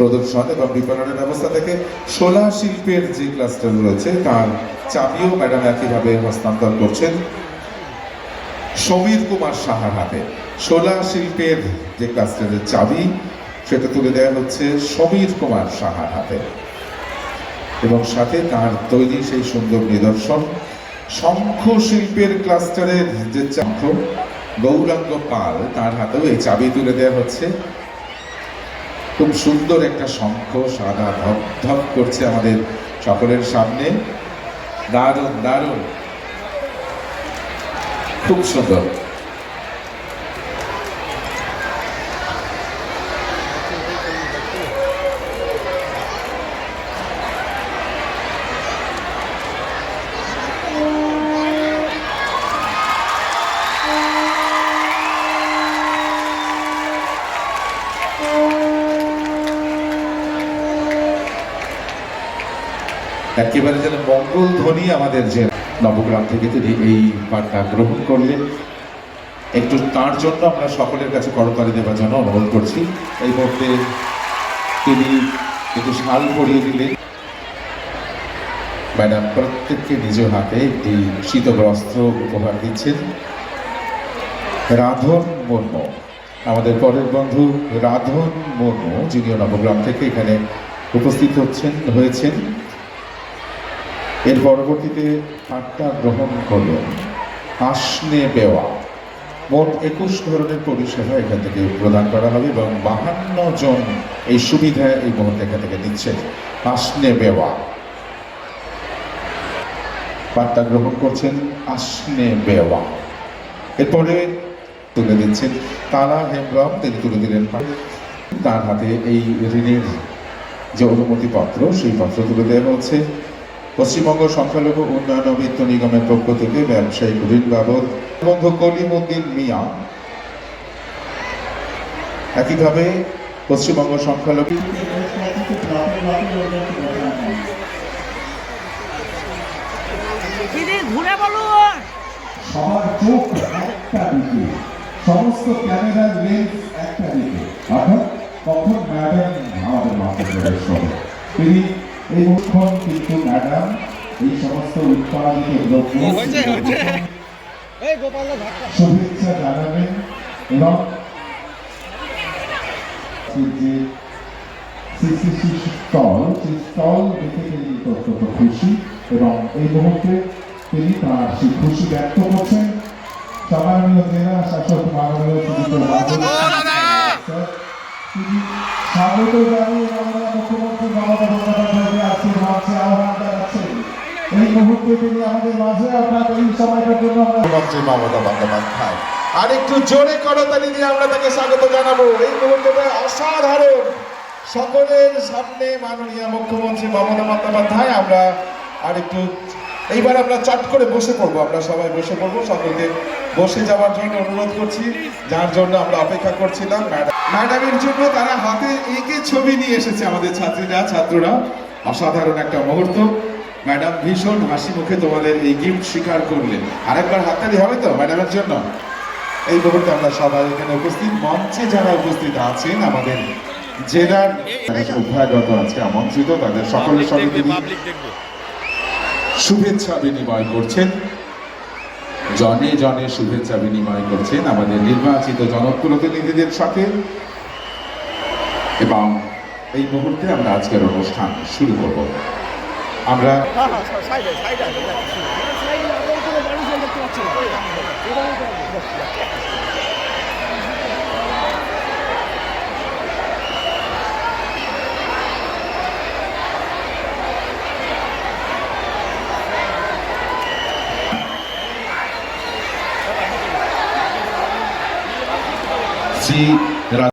প্রদর্শন এবং বিপণনের ব্যবস্থা থেকে শোলা শিল্পের যে ক্লাস্টার রয়েছে, তার চাবিও ম্যাডাম একইভাবে হস্তান্তর করছেন। সমীর কুমার সাহার হাতে শোলা শিল্পের যে ক্লাস্টারের চাবি, সেটা তুলে দেওয়া হচ্ছে সমীর কুমার সাহার হাতে। এবং সাথে তার তৈরি সেই সুন্দর নিদর্শন, শঙ্খ শিল্পের ক্লাস্টারের যে শঙ্খ, গৌরাঙ্গ পাল, তার হাতেও এই চাবি তুলে দেওয়া হচ্ছে। খুব সুন্দর একটা শঙ্খ সাদা ধপ করছে আমাদের সকলের সামনে। দারুণ দারুণ। খুব সুন্দর। একেবারে যেন মঙ্গল ধ্বনি আমাদের যে নবগ্রাম থেকে তিনি এই বার্তা গ্রহণ করলেন। একটু তার জন্য আমরা সকলের কাছে করতালি দেওয়ার জন্য অনুরোধ করছি। এই মুহূর্তে তিনি একটু শাল পরিয়ে দিলেন। ম্যাডাম প্রত্যেককে নিজ হাতে একটি শীতবস্ত্র উপহার দিচ্ছেন। রাধন মুর্মু, আমাদের পরের বন্ধু রাধন মুর্মু যিনি নবগ্রাম থেকে এখানে উপস্থিত হচ্ছেন, হয়েছেন। এর পরবর্তীতে পাট্টা গ্রহণ করলেন আসনে বেওয়া। মোট একুশ ধরনের পরিষেবা এখান থেকে প্রদান করা হবে এবং বাহান্ন জন এই সুবিধা এই মুহূর্তে এখান থেকে নিচ্ছেন। আসনে বেওয়া। পাট্টা গ্রহণ করছেন আসনে বেওয়া। এরপরে তুলে দিচ্ছেন তারা হেমব্রম, তিনি তুলে দিলেন তার হাতে এই ঋণের যে অনুমতিপত্র, সেই পত্র তুলে দেওয়া হচ্ছে। পশ্চিমবঙ্গ সংখ্যালঘু উন্নয়ন ও বিত্ত নিগমের পক্ষ থেকে ব্যবসায়িক ঋণ বাবদ বন্ধু কলিমুদ্দিন মিয়া। একইভাবে পশ্চিমবঙ্গ সংখ্যালঘু ঘুরে সবার চোখ একটা দিকে সমস্ত ক্যামেরার লেন্স একটা দিকে। অর্থাৎ কখন ম্যাডাম আমাদের করে তিনি এই মুখখন কিন্তু ম্যাডাম এই সমস্ত উৎপাদিত দ্রব্য শুভেচ্ছা জানাবেন এবং যে সিসিসি স্টল সেই স্টল দেখে তিনি অত্যন্ত খুশি এবং এই মুহূর্তে তিনি তার সেই খুশি ব্যক্ত করছেন। সম্মানীয় জেলা শাসক মাননীয় সুদীপ বাদল স্যার, তিনি স্বাগত জানিয়ে মাননীয় মুখ্যমন্ত্রী আজকে আহ্বান জানাচ্ছেন এই মুহূর্তে তিনি আমাদের মাঝে, আপনার এই সময়টার জন্য মুখ্যমন্ত্রী মমতা বন্দ্যোপাধ্যায়। আর একটু জোরে করতালি দিয়ে আমরা তাকে স্বাগত জানাব। এই মুহূর্তে অসাধারণ। সকলের সামনে মাননীয় মুখ্যমন্ত্রী মমতা বন্দ্যোপাধ্যায়, আমরা আর একটু এইবার আমরা চট করে বসে পড়ব আমরা সবাই বসে পড়ব সকলকে বসে যাওয়ার জন্য অনুরোধ করছি যার জন্য আমরা অপেক্ষা করছিলাম। ম্যাডাম ম্যাডামের জন্য তারা হাতে এঁকে ছবি নিয়ে এসেছে আমাদের ছাত্রীরা ছাত্ররা। অসাধারণ একটা মুহূর্ত। ম্যাডাম ভীষণ হাসি মুখে তোমাদের এই গিফট স্বীকার করলেন। আরেকবার হাততালি হবে তো ম্যাডামের জন্য? এই মুহূর্তে আমরা সবাই এখানে উপস্থিত। মঞ্চে যারা উপস্থিত আছেন আমাদের জেলার অভ্যাগত আছে আমন্ত্রিত তাদের সকলের সঙ্গে শুভেচ্ছা বিনিময় করছেন। জনে জনে শুভেচ্ছা বিনিময় করছেন আমাদের নির্বাচিত জনপ্রতিনিধিদের সাথে। এবং এই মুহূর্তে আমরা আজকের অনুষ্ঠান শুরু করব। আমরা সাইডে